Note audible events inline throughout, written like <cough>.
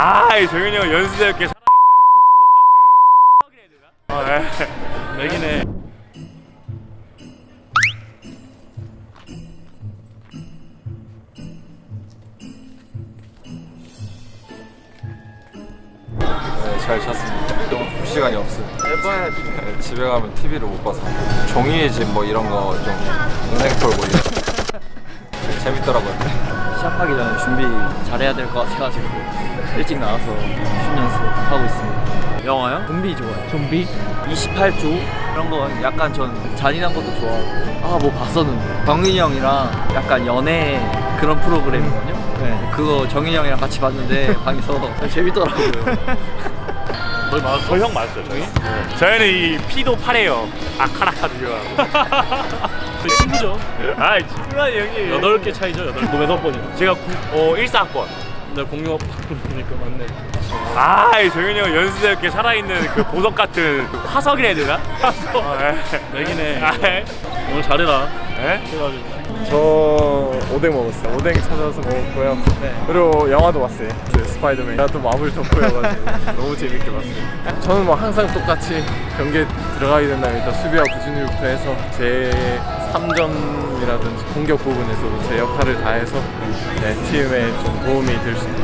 아, 이 정현이 형 이렇게 살아있는 그 보석 같은 화석이라 해야 되나? 아, 예. 맥이네. 네, 잘 잤습니다. 좀볼 시간이 없어요. 해봐야지. 집에 가면 TV를 못 봐서 종이의 집 뭐 이런 거 좀 은행털 뭐 이런 거. 재밌더라고요. 시합하기 전에 준비 잘해야 될 것 같아가지고 일찍 나와서 슛 연습하고 있습니다. 영화요? 좀비 좋아요. 좀비? 28조 그런 거 약간 전 잔인한 것도 좋아하고 아 뭐 봤었는데 정인이 형이랑 약간 연애 그런 프로그램이거든요. 네. 그거 정인이 형이랑 같이 봤는데 <laughs> 방에서 재밌더라고요. 뭘 맞았어? 저형 맞았어요, 저희? 저희는 이 피도 파래요. 아카라카드요. <laughs> 저희 친구죠. 아, 친구라니 형님. 여덟 개 차이죠. 여덟 개. 몇 학번이요? 제가 구, 어, 14학번. 나 공룡 학번이니까 맞네. 아, 이 정현이 형 연습생 이렇게 살아있는 그 보석 같은 그 화석이라 해야 되나? 화석. 맥이네. 아, 예. 오늘 잘해라. 예? 해가지고. 저 오뎅 먹었어요. 오뎅 찾아서 먹었고요. 그리고 영화도 봤어요. 그 스파이더맨. 제가 또 마블 덕후여가지고 <laughs> 너무 재밌게 봤어요. 저는 뭐 항상 똑같이 경기에 들어가게 된다면 일단 수비와 부진율부터 해서 제 3점이라든지 공격 부분에서도 제 역할을 다해서 네, 팀에 좀 도움이 될 수 있게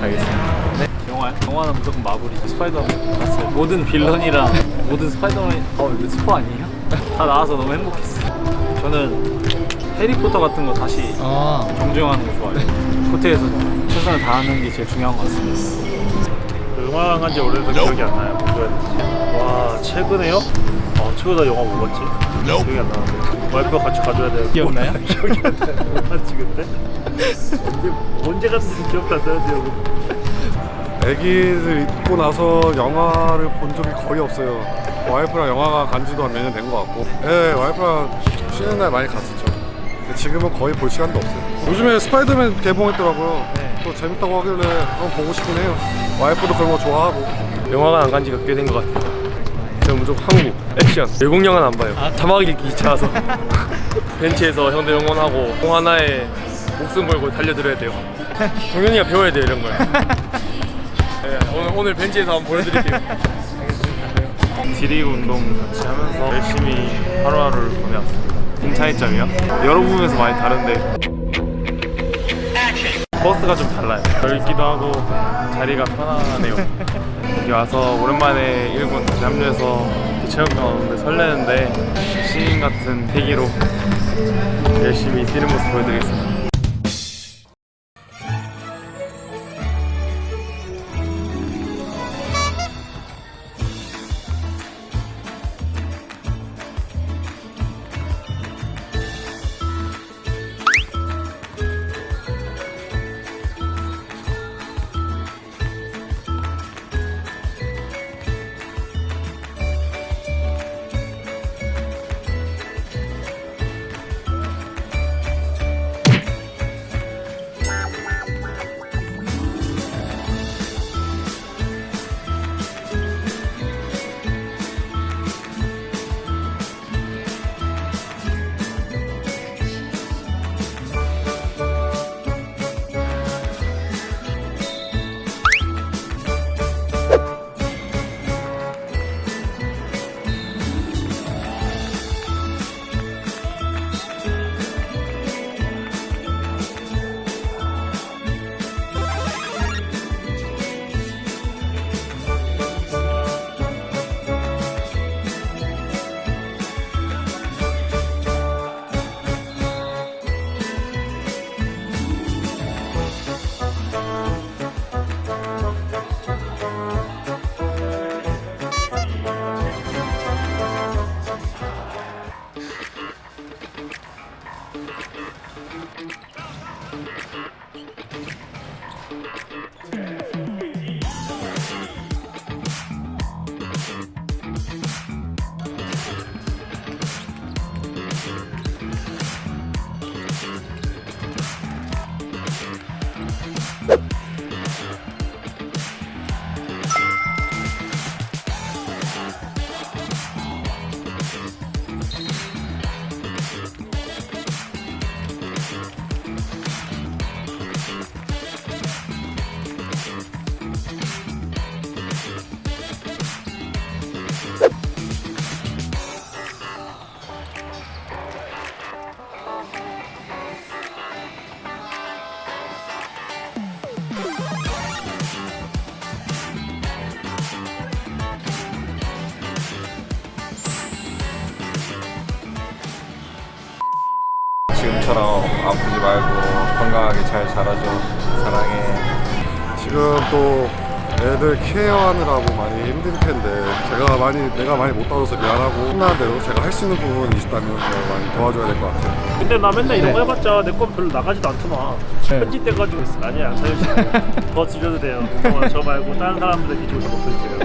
하겠습니다. 영화요? 영화는 무조건 마블이죠. 스파이더맨 봤어요. 모든 빌런이랑 모든 스파이더맨 어 이거 스포 아니에요? 다 나와서 너무 행복했어요. 저는 해리포터 같은 거 다시 정주행하는 거 좋아해요. 코트에서 최선을 다하는 게 제일 중요한 것 같습니다. 그 음악 한지 오래돼서 기억이 안 나요. 뭐 줘야 되지? 와 최근에요? 아 최근에 영화 뭐 봤지? 기억이 안 나는데 와이프가 같이 가줘야 돼요 기억나요? <laughs> 기억이 안 나요 못 봤지 그때? 언제 언제 갔는지 기억도 안 나는데요 애기들 있고 나서 영화를 본 적이 거의 없어요. 와이프랑 영화가 간 지도 한 몇 년 된 것 같고. 예, 와이프랑 쉬는 날 많이 갔었죠. 근데 지금은 거의 볼 시간도 없어요. 요즘에 스파이더맨 개봉했더라고요. 또 재밌다고 하길래 한번 보고 싶긴 해요. 와이프도 그런 거 좋아하고. 영화관 안간 지가 꽤 된 것 같아요. 저는 무조건 한국 액션 외국 영화는 안 봐요. 자막 읽기 귀찮아서 벤치에서 형들 응원하고 공 하나에 목숨 걸고 달려들어야 돼요. 동현이가 배워야 돼요 이런 걸. 네, 오늘 오늘 벤치에서 한번 보여드릴게요. 디리그 운동 같이 하면서 열심히 하루하루를 보내왔습니다. 큰 차이점이요? 여러 부분에서 많이 다른데 버스가 좀 달라요. 넓기도 하고 자리가 편안하네요. <laughs> 여기 와서 오랜만에 1군 다시 합류해서 체육관 오는데 설레는데 시인 같은 패기로 열심히 뛰는 모습 보여드리겠습니다. 형처럼 아프지 말고 건강하게 잘 자라줘. 사랑해. 지금 또 애들 케어하느라고 많이 힘들 텐데 제가 많이 내가 많이 못 도와줘서 미안하고 혼나는 대로 제가 할 수 있는 부분이 있다면 제가 많이 도와줘야 될 것 같아요. 근데 나 맨날 이런 거 해봤자 내 건 별로 나가지도 않더만. 편집돼가지고. 있어 아니야 사유씨 <laughs> 더 줄여도 돼요. 그동안 저 말고 다른 사람들 기준으로 더 드세요